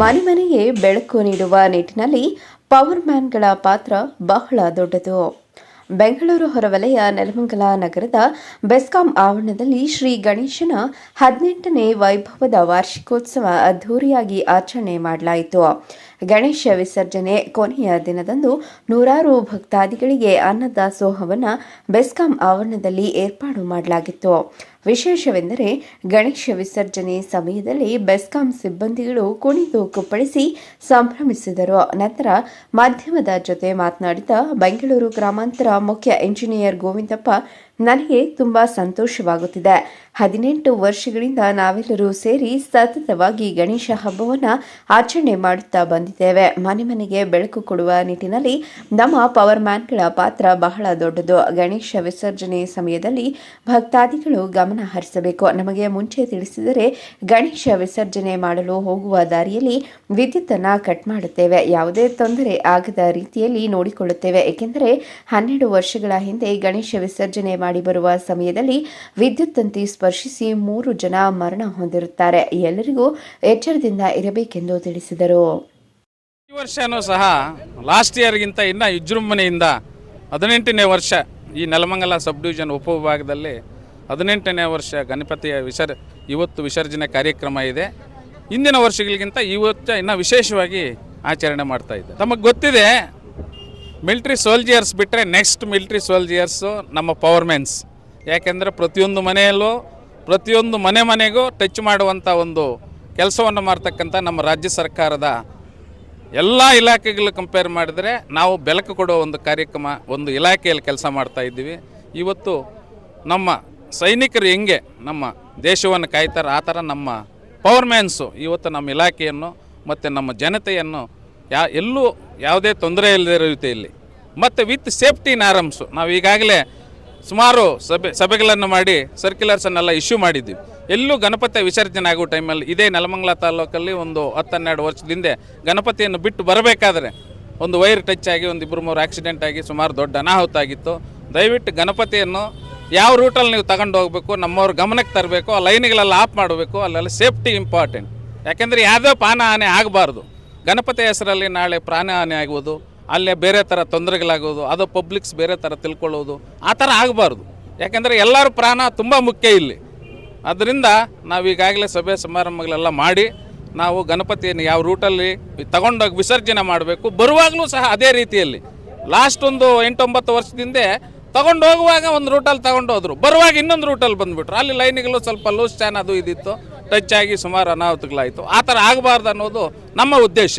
ಮನೆ ಮನೆಗೆ ಬೆಳಕು ನೀಡುವ ನಿಟ್ಟಿನಲ್ಲಿ ಪವರ್ ಮ್ಯಾನ್ಗಳ ಪಾತ್ರ ಬಹಳ ದೊಡ್ಡದು. ಬೆಂಗಳೂರು ಹೊರವಲಯ ನೆಲಮಂಗಲ ನಗರದ ಬೆಸ್ಕಾಂ ಆವರಣದಲ್ಲಿ ಶ್ರೀ ಗಣೇಶನ ಹದಿನೆಂಟನೇ ವೈಭವದ ವಾರ್ಷಿಕೋತ್ಸವ ಅದ್ದೂರಿಯಾಗಿ ಆಚರಣೆ ಮಾಡಲಾಯಿತು. ಗಣೇಶ ವಿಸರ್ಜನೆ ಕೊನೆಯ ದಿನದಂದು ನೂರಾರು ಭಕ್ತಾದಿಗಳಿಗೆ ಅನ್ನದಾಸೋಹವನ್ನು ಬೆಸ್ಕಾಂ ಆವರಣದಲ್ಲಿ ಏರ್ಪಾಡು ಮಾಡಲಾಗಿತ್ತು. ವಿಶೇಷವೆಂದರೆ ಗಣೇಶ ವಿಸರ್ಜನೆ ಸಮಯದಲ್ಲಿ ಬೆಸ್ಕಾಂ ಸಿಬ್ಬಂದಿಗಳು ಕುಣಿದು ಕುಪ್ಪಳಿಸಿ ಸಂಭ್ರಮಿಸಿದರು. ನಂತರ ಮಾಧ್ಯಮದ ಜೊತೆ ಮಾತನಾಡಿದ ಬೆಂಗಳೂರು ಗ್ರಾಮಾಂತರ ಮುಖ್ಯ ಎಂಜಿನಿಯರ್ ಗೋವಿಂದಪ್ಪ ನನಗೆ ತುಂಬಾ ಸಂತೋಷವಾಗುತ್ತಿದೆ. ಹದಿನೆಂಟು ವರ್ಷಗಳಿಂದ ನಾವೆಲ್ಲರೂ ಸೇರಿ ಸತತವಾಗಿ ಗಣೇಶ ಹಬ್ಬವನ್ನು ಆಚರಣೆ ಮಾಡುತ್ತಾ ಬಂದಿದ್ದೇವೆ. ಮನೆ ಮನೆಗೆ ಬೆಳಕು ಕೊಡುವ ನಿಟ್ಟಿನಲ್ಲಿ ನಮ್ಮ ಪವರ್ ಮ್ಯಾನ್ಗಳ ಪಾತ್ರ ಬಹಳ ದೊಡ್ಡದು. ಗಣೇಶ ವಿಸರ್ಜನೆ ಸಮಯದಲ್ಲಿ ಭಕ್ತಾದಿಗಳು ಗಮನ ಹರಿಸಬೇಕು. ನಮಗೆ ಮುಂಚೆ ತಿಳಿಸಿದರೆ ಗಣೇಶ ವಿಸರ್ಜನೆ ಮಾಡಲು ಹೋಗುವ ದಾರಿಯಲ್ಲಿ ವಿದ್ಯುತ್ತನ್ನು ಕಟ್ ಮಾಡುತ್ತೇವೆ. ಯಾವುದೇ ತೊಂದರೆ ಆಗದ ರೀತಿಯಲ್ಲಿ ನೋಡಿಕೊಳ್ಳುತ್ತೇವೆ. ಏಕೆಂದರೆ ಹನ್ನೆರಡು ವರ್ಷಗಳ ಹಿಂದೆ ಗಣೇಶ ವಿಸರ್ಜನೆ ಬರುವ ಸಮಯದಲ್ಲಿ ವಿದ್ಯುತ್ ತಂತಿ ಸ್ಪರ್ಶಿಸಿ ಮೂರು ಜನ ಮರಣ ಹೊಂದಿರುತ್ತಾರೆ. ಎಲ್ಲರಿಗೂ ಎಚ್ಚರದಿಂದ ಇರಬೇಕೆಂದು ತಿಳಿಸಿದರು. ಈ ವರ್ಷನೂ ಸಹ ಲಾಸ್ಟ್ ಇಯರ್ಗಿಂತ ಇನ್ನೂ ವಿಜೃಂಭಣೆಯಿಂದ ಹದಿನೆಂಟನೇ ವರ್ಷ ಈ ನೆಲಮಂಗಲ ಸಬ್ ಡಿವಿಷನ್ ಉಪವಿಭಾಗದಲ್ಲಿ ಹದಿನೆಂಟನೇ ವರ್ಷ ಗಣಪತಿಯ ವಿಸರ್, ಇವತ್ತು ವಿಸರ್ಜನೆ ಕಾರ್ಯಕ್ರಮ ಇದೆ. ಹಿಂದಿನ ವರ್ಷಗಳಿಗಿಂತ ಇವತ್ತು ಇನ್ನೂ ವಿಶೇಷವಾಗಿ ಆಚರಣೆ ಮಾಡ್ತಾ ಇದ್ದೆ ತಮಗೆ ಗೊತ್ತಿದೆ ಮಿಲ್ಟ್ರಿ ಸೋಲ್ಜಿಯರ್ಸ್ ಬಿಟ್ಟರೆ ನೆಕ್ಸ್ಟ್ ಮಿಲ್ಟ್ರಿ ಸೋಲ್ಜಿಯರ್ಸು ನಮ್ಮ ಪವರ್ಮೆನ್ಸ್. ಯಾಕೆಂದರೆ ಪ್ರತಿಯೊಂದು ಮನೆಯಲ್ಲೂ, ಪ್ರತಿಯೊಂದು ಮನೆ ಮನೆಗೂ ಟಚ್ ಮಾಡುವಂಥ ಒಂದು ಕೆಲಸವನ್ನು ಮಾಡ್ತಕ್ಕಂಥ ನಮ್ಮ ರಾಜ್ಯ ಸರ್ಕಾರದ ಎಲ್ಲ ಇಲಾಖೆಗಳು ಕಂಪೇರ್ ಮಾಡಿದರೆ ನಾವು ಬೆಳಕು ಕೊಡೋ ಒಂದು ಕಾರ್ಯಕ್ರಮ, ಒಂದು ಇಲಾಖೆಯಲ್ಲಿ ಕೆಲಸ ಮಾಡ್ತಾ ಇದ್ದೀವಿ. ಇವತ್ತು ನಮ್ಮ ಸೈನಿಕರು ಹೆಂಗೆ ನಮ್ಮ ದೇಶವನ್ನು ಕಾಯ್ತಾರೆ, ಆ ಥರ ನಮ್ಮ ಪವರ್ಮ್ಯಾನ್ಸು ಇವತ್ತು ನಮ್ಮ ಇಲಾಖೆಯನ್ನು ಮತ್ತು ನಮ್ಮ ಜನತೆಯನ್ನು ಯಾ ಎಲ್ಲೂ ಯಾವುದೇ ತೊಂದರೆ ಇಲ್ಲದೆ ರೀತಿಯಲ್ಲಿ ಮತ್ತು ವಿತ್ ಸೇಫ್ಟಿ ನಾರಮ್ಸು ನಾವು ಈಗಾಗಲೇ ಸುಮಾರು ಸಭೆ, ಸಭೆಗಳನ್ನು ಮಾಡಿ ಸರ್ಕ್ಯುಲರ್ಸನ್ನೆಲ್ಲ ಇಶ್ಯೂ ಮಾಡಿದ್ದೀವಿ ಎಲ್ಲೂ ಗಣಪತಿ ವಿಸರ್ಜನೆ ಆಗೋ ಟೈಮಲ್ಲಿ ಇದೇ ನೆಲಮಂಗಲ ತಾಲೂಕಲ್ಲಿ ಒಂದು ಹತ್ತೆರಡು ವರ್ಷದ ಹಿಂದೆ ಗಣಪತಿಯನ್ನು ಬಿಟ್ಟು ಬರಬೇಕಾದ್ರೆ ಒಂದು ವೈರ್ ಟಚ್ ಆಗಿ, ಒಂದು ಇಬ್ಬರು ಮೂರು ಆಕ್ಸಿಡೆಂಟ್ ಆಗಿ ಸುಮಾರು ದೊಡ್ಡ ಅನಾಹುತ ಆಗಿತ್ತು. ದಯವಿಟ್ಟು ಗಣಪತಿಯನ್ನು ಯಾವ ರೂಟಲ್ಲಿ ನೀವು ತಗೊಂಡು ಹೋಗಬೇಕು, ನಮ್ಮವ್ರ ಗಮನಕ್ಕೆ ತರಬೇಕು, ಆ ಲೈನ್ಗಳೆಲ್ಲ ಆಫ್ ಮಾಡಬೇಕು, ಅಲ್ಲೆಲ್ಲ ಸೇಫ್ಟಿ ಇಂಪಾರ್ಟೆಂಟ್ ಯಾಕೆಂದರೆ ಯಾವುದೇ ಪಾನ ಹಾನಿ ಆಗಬಾರ್ದು. ಗಣಪತಿ ಹೆಸರಲ್ಲಿ ನಾಳೆ ಪ್ರಾಣ ಹಾನಿ ಆಗುವುದು, ಅಲ್ಲೇ ಬೇರೆ ಥರ ತೊಂದರೆಗಳಾಗೋದು ಅದು ಪಬ್ಲಿಕ್ಸ್ ಬೇರೆ ಥರ ತಿಳ್ಕೊಳ್ಳೋದು ಆ ಥರ ಆಗಬಾರ್ದು. ಯಾಕೆಂದರೆ ಎಲ್ಲರ ಪ್ರಾಣ ತುಂಬ ಮುಖ್ಯ ಇಲ್ಲಿ. ಅದರಿಂದ ನಾವು ಈಗಾಗಲೇ ಸಭೆ ಸಮಾರಂಭಗಳೆಲ್ಲ ಮಾಡಿ, ನಾವು ಗಣಪತಿಯನ್ನು ಯಾವ ರೂಟಲ್ಲಿ ತಗೊಂಡೋಗಿ ವಿಸರ್ಜನೆ ಮಾಡಬೇಕು, ಬರುವಾಗಲೂ ಸಹ ಅದೇ ರೀತಿಯಲ್ಲಿ. ಲಾಸ್ಟ್ ಒಂದು ಎಂಟೊಂಬತ್ತು ವರ್ಷದಿಂದ ತಗೊಂಡು ಹೋಗುವಾಗ ಒಂದು ರೂಟಲ್ಲಿ ತಗೊಂಡು ಹೋದರು ಬರುವಾಗ ಇನ್ನೊಂದು ರೂಟಲ್ಲಿ ಬಂದುಬಿಟ್ರು. ಅಲ್ಲಿ ಲೈನ್ಗಳು ಸ್ವಲ್ಪ ಲೂಸ್ ಚಾನ್ ಅದು ಇದಿತ್ತು ಟಚ್ ಆಗಿ ಸುಮಾರು ಅನಾಹುತಗಳಾಯಿತು. ಆ ಥರ ಆಗಬಾರ್ದು ಅನ್ನೋದು ನಮ್ಮ ಉದ್ದೇಶ.